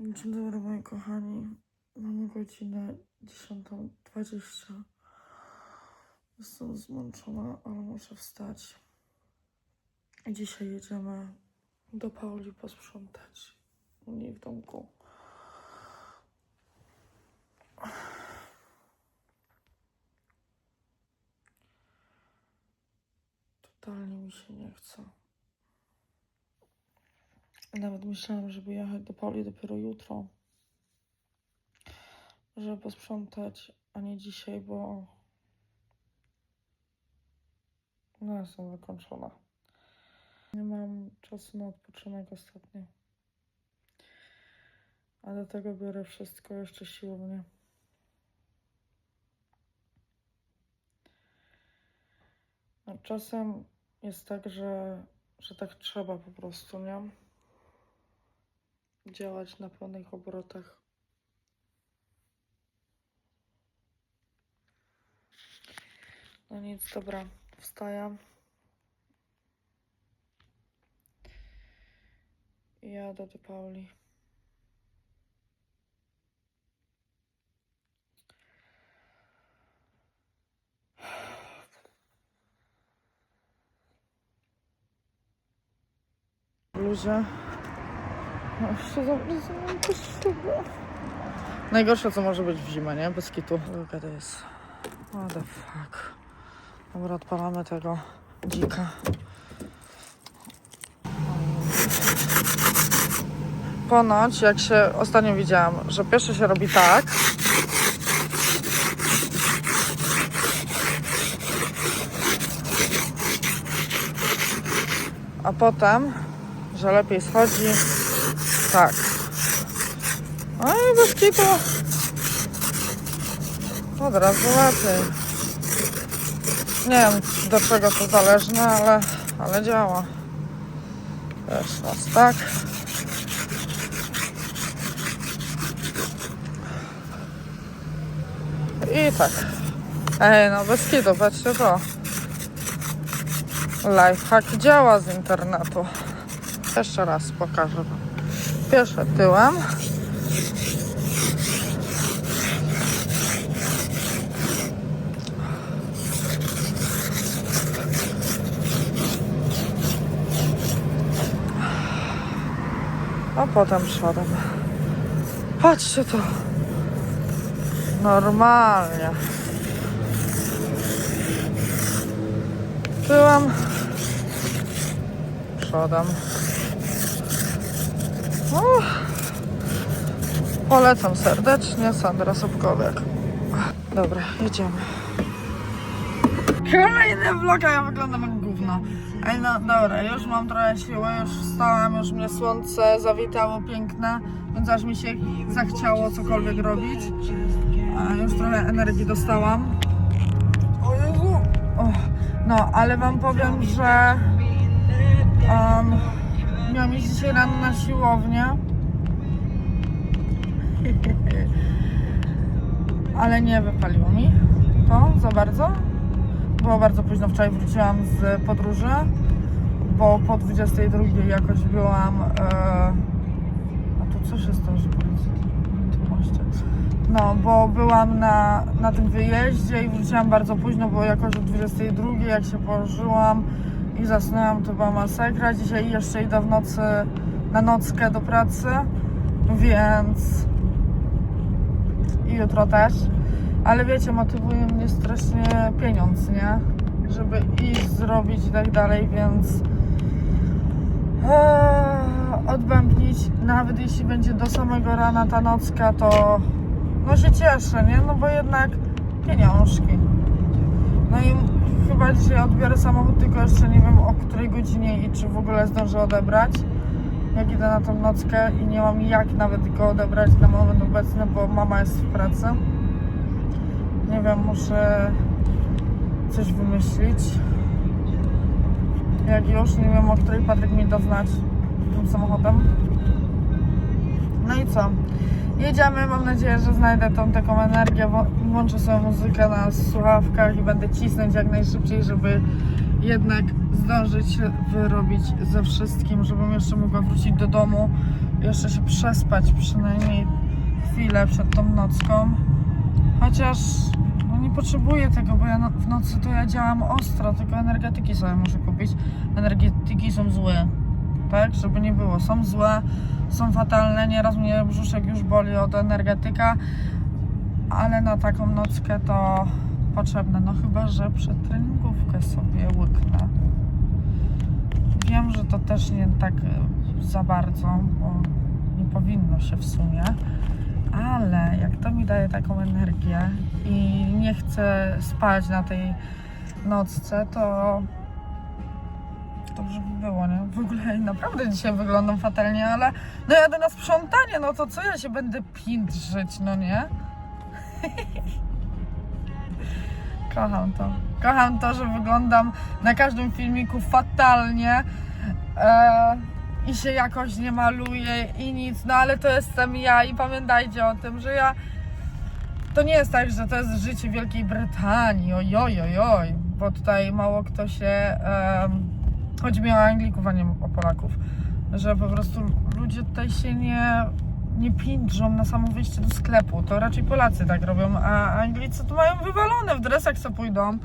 Dzień dobry moi kochani. Mamy godzinę 10.20. Jestem zmęczona, ale muszę wstać. Dzisiaj jedziemy do Pauli posprzątać u niej w domku. Totalnie mi się nie chce. Nawet myślałam, żeby jechać do Pauli dopiero jutro. Żeby posprzątać, a nie dzisiaj, bo no jestem wykończona. Nie mam czasu na odpoczynek ostatnio. A do tego biorę wszystko jeszcze siłownie. A czasem jest tak, że, że tak trzeba po prostu, nie? Działać na pełnych obrotach. No nic, dobra, wstaję. I jadę do Pauli. Ludzie. Jeszcze. Najgorsze co może być w zimę, nie? Bez kitu. Jaka to jest? What the fuck. Dobra, odpalamy tego dzika. Ponoć, jak się ostatnio widziałam, że pierwsze się robi tak. A potem, że lepiej schodzi tak. I bez kitu. Od razu lepiej. Nie wiem do czego to zależne, ale, ale działa. Też raz tak. I tak. Ej, no bez kitu, patrzcie to. Lifehack działa z internetu. Jeszcze raz pokażę wam. Pierwsze tyłem. A potem przodem. Patrzcie to. Normalnie. Tyłem. Przodem. Polecam serdecznie, Sandra Sobkowiak. Dobra, jedziemy. Kolejny vlog, a ja wyglądam jak gówno. Ej, no dobra, już mam trochę siły, już wstałam, już mnie słońce zawitało piękne, więc aż mi się zachciało cokolwiek robić. A już trochę energii dostałam. O Jezu! No, ale wam powiem, że um, miałam iść dzisiaj rano na siłownię. Ale nie wypaliło mi to za bardzo. Było bardzo późno, wczoraj wróciłam z podróży, bo po 22 jakoś byłam. E... A tu coś jest to, że. No, bo byłam na, na tym wyjeździe i wróciłam bardzo późno, bo jakoś o 22 jak się położyłam i zasnęłam, to była masakra. Dzisiaj jeszcze idę w nocy na nockę do pracy, więc i jutro też. Ale wiecie, motywuje mnie strasznie pieniądz, nie? Żeby iść, zrobić i tak dalej, więc eee, odbębnić, nawet jeśli będzie do samego rana ta nocka, to no się cieszę, nie? No bo jednak pieniążki. No i chyba dzisiaj odbiorę samochód, tylko jeszcze nie wiem o której godzinie i czy w ogóle zdążę odebrać. Jak idę na tą nockę i nie mam jak nawet go odebrać na moment obecny, bo mama jest w pracy. Nie wiem, muszę coś wymyślić. Jak już, nie wiem o której Patryk mi da znać tym samochodem. No i co? Jedziemy, mam nadzieję, że znajdę tą taką energię, włączę sobie muzykę na słuchawkach i będę cisnąć jak najszybciej, żeby jednak zdążyć wyrobić ze wszystkim, żebym jeszcze mogła wrócić do domu, jeszcze się przespać przynajmniej chwilę przed tą nocką. Chociaż no nie potrzebuję tego, bo ja no, w nocy to ja działam ostro, tylko energetyki sobie muszę kupić. Energetyki są złe, tak? Żeby nie było. Są złe, są fatalne. Nieraz mnie brzuszek już boli od energetyka, ale na taką nockę to potrzebne. No chyba, że przed treningówkę sobie łyknę. Wiem, że to też nie tak e, za bardzo, bo nie powinno się w sumie, ale jak to mi daje taką energię i nie chcę spać na tej nocce, to dobrze by było, nie? W ogóle naprawdę dzisiaj wyglądam fatalnie, ale no jadę na sprzątanie, no to co ja się będę pindrzyć, no nie? Kocham to. Kocham to, że wyglądam na każdym filmiku fatalnie e, i się jakoś nie maluję i nic, no ale to jestem ja i pamiętajcie o tym, że ja to nie jest tak, że to jest życie Wielkiej Brytanii, ojoj, ojoj, bo tutaj mało kto się, em, chodzi mi o Anglików, a nie o Polaków, że po prostu ludzie tutaj się nie, nie pindrzą na samo wyjście do sklepu, to raczej Polacy tak robią, a Anglicy to mają wywalone, w dresach co pójdą,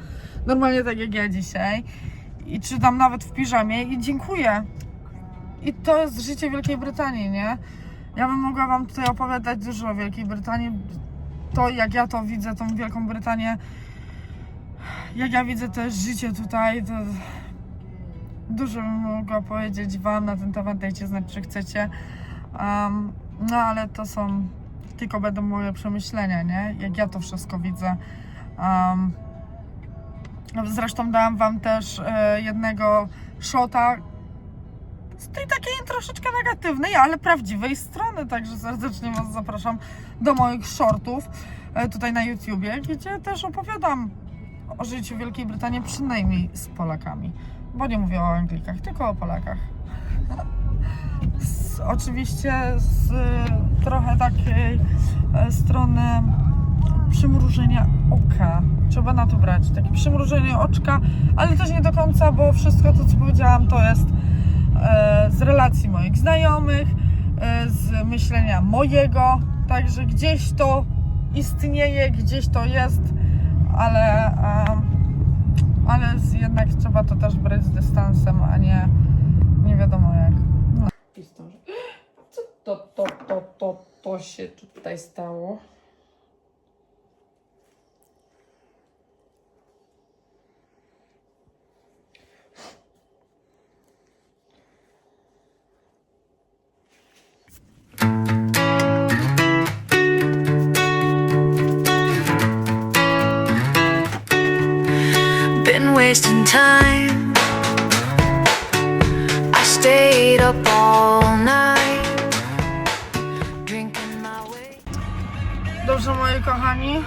normalnie tak jak ja dzisiaj. I czy tam nawet w piżamie. I dziękuję. I to jest życie Wielkiej Brytanii, nie? Ja bym mogła Wam tutaj opowiadać dużo o Wielkiej Brytanii, to jak ja to widzę, tą Wielką Brytanię, jak ja widzę też życie tutaj, to dużo bym mogła powiedzieć Wam na ten temat, dajcie znać, czy chcecie. Um, no ale to są, tylko będą moje przemyślenia, nie? Jak ja to wszystko widzę. Um, zresztą dałam Wam też e, jednego shota z tej takiej troszeczkę negatywnej, ale prawdziwej strony, także serdecznie Was zapraszam do moich shortów e, tutaj na YouTubie, gdzie też opowiadam o życiu Wielkiej Brytanii, przynajmniej z Polakami. Bo nie mówię o Anglikach, tylko o Polakach. Z, oczywiście z trochę takiej e, strony przymrużenia oka. Trzeba na to brać. Takie przymrużenie oczka, ale też nie do końca, bo wszystko to, co powiedziałam, to jest e, z relacji moich znajomych, e, z myślenia mojego. Także gdzieś to istnieje, gdzieś to jest, ale, ale jednak trzeba to też brać z dystansem, a nie nie wiadomo jak. No. Co to, to, to, to, to się tutaj stało? Time. I stayed up all night, drinking my way. Dobrze, moi kochani.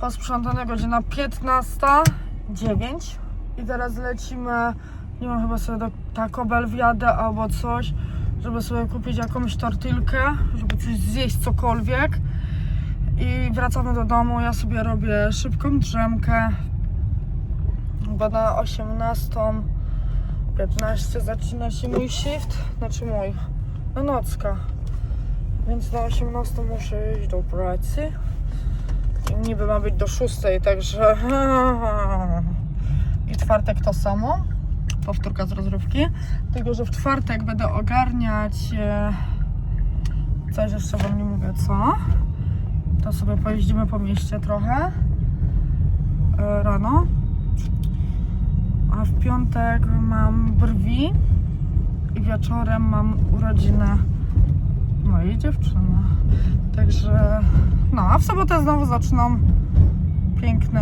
Posprzątane godzina 15.09 i teraz lecimy, nie wiem, chyba sobie do Taco Bell wjadę albo coś, żeby sobie kupić jakąś tortilkę, żeby coś zjeść, cokolwiek. I wracamy do domu, ja sobie robię szybką drzemkę, bo na 18.15 zaczyna się mój shift, znaczy mój, no nocka. Więc na 18 muszę iść do pracy. Niby ma być do 6, także. I czwartek to samo. Powtórka z rozrywki. Tylko, że w czwartek będę ogarniać. e, Coś jeszcze wam nie mówię co. To sobie pojeździmy po mieście trochę. e, Rano. A w piątek mam brwi. I wieczorem mam urodzinę mojej dziewczyny. Także, no, a w sobotę znowu zaczną piękny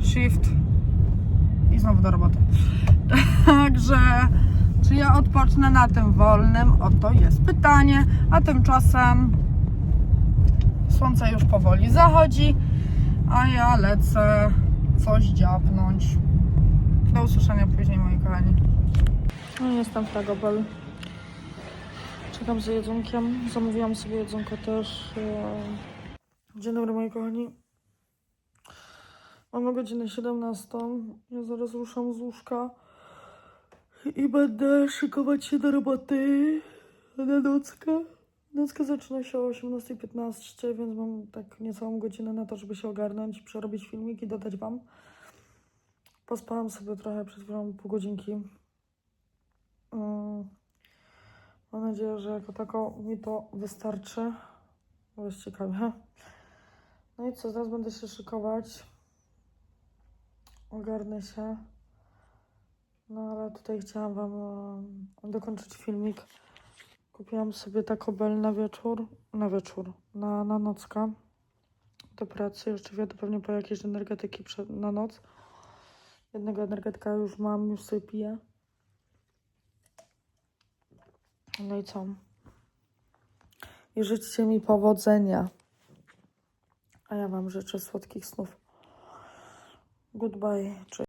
shift i znowu do roboty. Także, czy ja odpocznę na tym wolnym? Oto jest pytanie. A tymczasem słońce już powoli zachodzi, a ja lecę coś dziabnąć. Do usłyszenia później, moi kochani. No, jestem w Taco Bell. Czekam za jedzonkiem. Zamówiłam sobie jedzonko też. e, Dzień dobry moi kochani. Mamy godzinę 17. Ja zaraz ruszam z łóżka i będę szykować się do roboty na nockę. Nocka zaczyna się o 18.15, więc mam tak niecałą godzinę na to, żeby się ogarnąć, przerobić filmik i dodać Wam. Pospałam sobie trochę przed chwilą, pół godzinki. Mm. Mam nadzieję, że jako tako mi to wystarczy. Bo jest ciekawie. No i co, zaraz będę się szykować. Ogarnę się. No ale tutaj chciałam Wam dokończyć filmik. Kupiłam sobie Taco Bell na wieczór. Na wieczór. Na, na nockę. Do pracy. Jeszcze wjadę pewnie po jakieś energetyki na noc. Jednego energetyka już mam, już sobie piję. No i co? I życzcie mi powodzenia. A ja Wam życzę słodkich snów. Goodbye. Cześć.